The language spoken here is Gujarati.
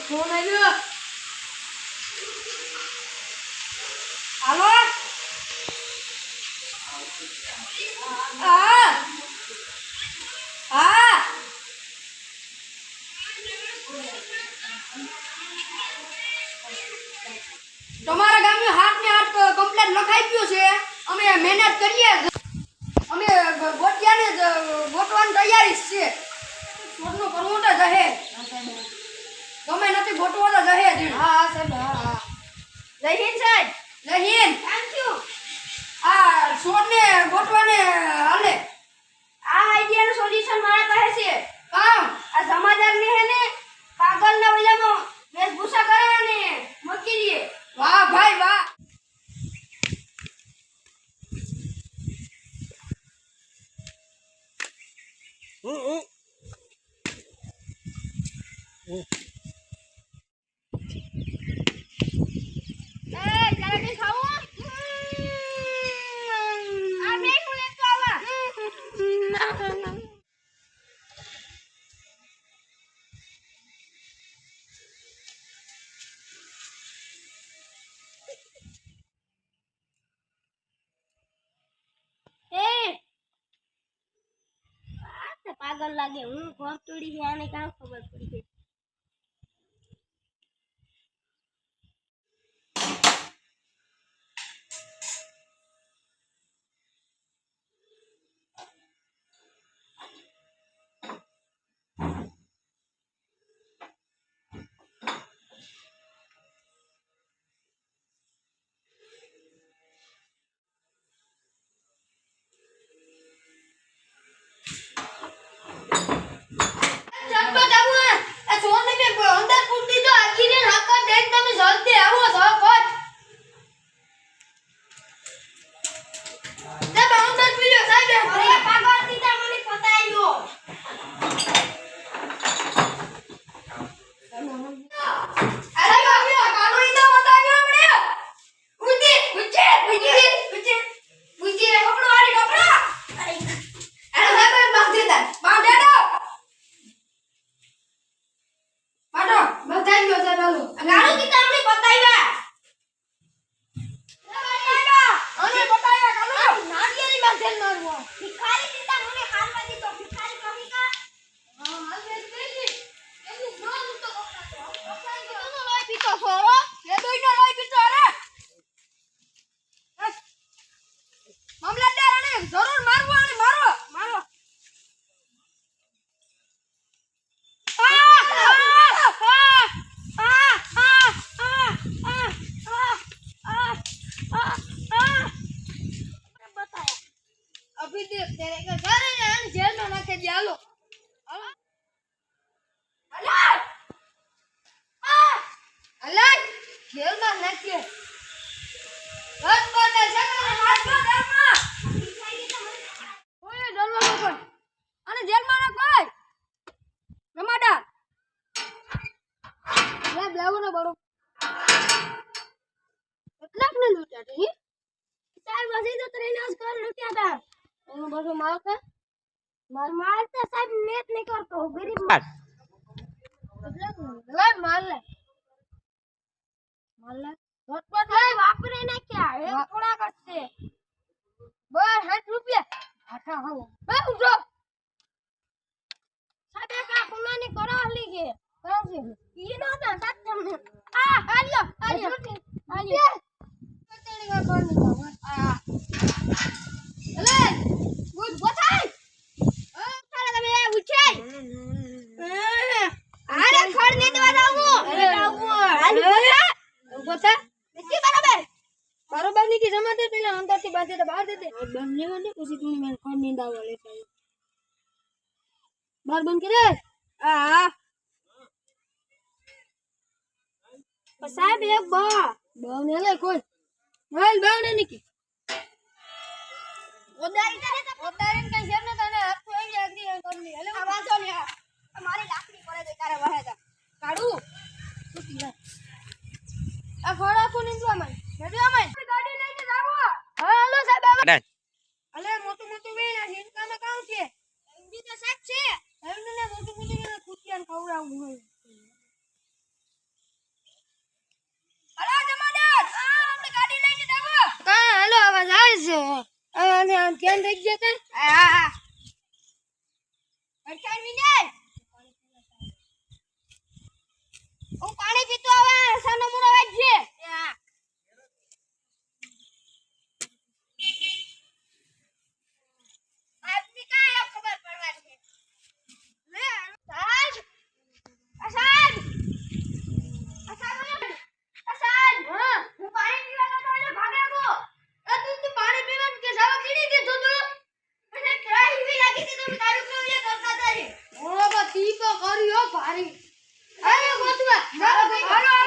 ફોન આવ્યો. હાલો? હા. હા. તમારા ગામે હાથ ને હાથ કમ્પ્લેટ લખાઈ ગયું છે. અમે મહેનત કરીએ. અમે ગોટિયાને ગોટવાની તૈયારી છે શોધનું કરવું તો જહે ગમે નથી ગોટવો તો જહે જ હા હા સાહેબ હા હા જય સાહેબ હિન્દ. થેન્ક યુ આ શોધને ગોઠવાને હાલે. આ આઈડિયાનું સોલ્યુશન મારા પાસે છે. કામ આ સમાધાન ને હે ને પાગલના ઓલામાં વેશભૂષા કરાવવાને. મૂકી દઈએ. વાહ ભાઈ વાહ. પાગલ લાગે હું ઘર તોડી છે આને કાં ખબર પડી ગઈ. બધાઈ ગયો છે ચાલો ગાડું દીધા મને પતાવ્યા અને બતાવ્યા કાનો નારિયેળી માં તેલ મારવો. ભિખારી દીધા મને હાલવા દીધો ભિખારી કહી કા. હા હાલ બેસ બેસી એનું નામ તો કોનો લોહી પીતો છોરો એ દોઈનો લઈ પીતો અરે મામલતદાર આને જરૂર મારવો અને મારો મારો અભી દેખ તેરે કે ઘરે ને આને જેલમાં નાખી દે હાલો હાલો હાલો આ હાલો જેલમાં નાખીએ. બોટલ છે ને? હાથ ધરમાં ઓય ડરવાનો કોઈ અને જેલમાં ના કોઈ રમાડા લે બ્લાવો ને બરો કેટલાક ને લૂટ્યા તું સાહેબ વસી તો ત્રણ જ કર લૂટ્યા હતા એનું બધું કે માર માર તો સાહેબ નેત નહીં કરતો ગરીબ માર લે માર લે માલ લે ઝટપટ લે સાહેબ વાપરે નાખ્યા. એ જ છે બસ સાઠ રૂપિયા. હાથા હાલો બે ઉઠો સાહેબ એક આ ખૂનાની કરાવલી છે. કામ છે ઈ નો સાત તમને. આ કા કોણ દે દે. બંધ લેવા દે પછી તું મેં કોણ નીંદા વાળે લેતા આવ. બહાર બંધ કરે? આ સાહેબ એક બા. બહુ ને લે કોઈ. હાલ બહુ ને નીકી ઓદારી કરે તો કઈ છે ને તને હાથ તો આવી આગી કરી લે આ વાંચો ને મારી લાકડી પડે તો તારે વહે જા કાઢું? આ ફળ આખું નીંદવા માં હેડ્યો માં ગાડી લઈને જાવો હા હાલો સાહેબ આવો. અલે મોટું મોટું વેણ આ હિંકામાં કામ છે બી તો સાહેબ છે એમને ને મોટું મોટું વેણ કુટિયાને ખવડાવવું હોય અને આમ ધ્યાન રાખજે તે? હા હા હા અડતાલીસ હું પાણી પીતો આવે સાનો મુરો વાજે અરે ગોતવા.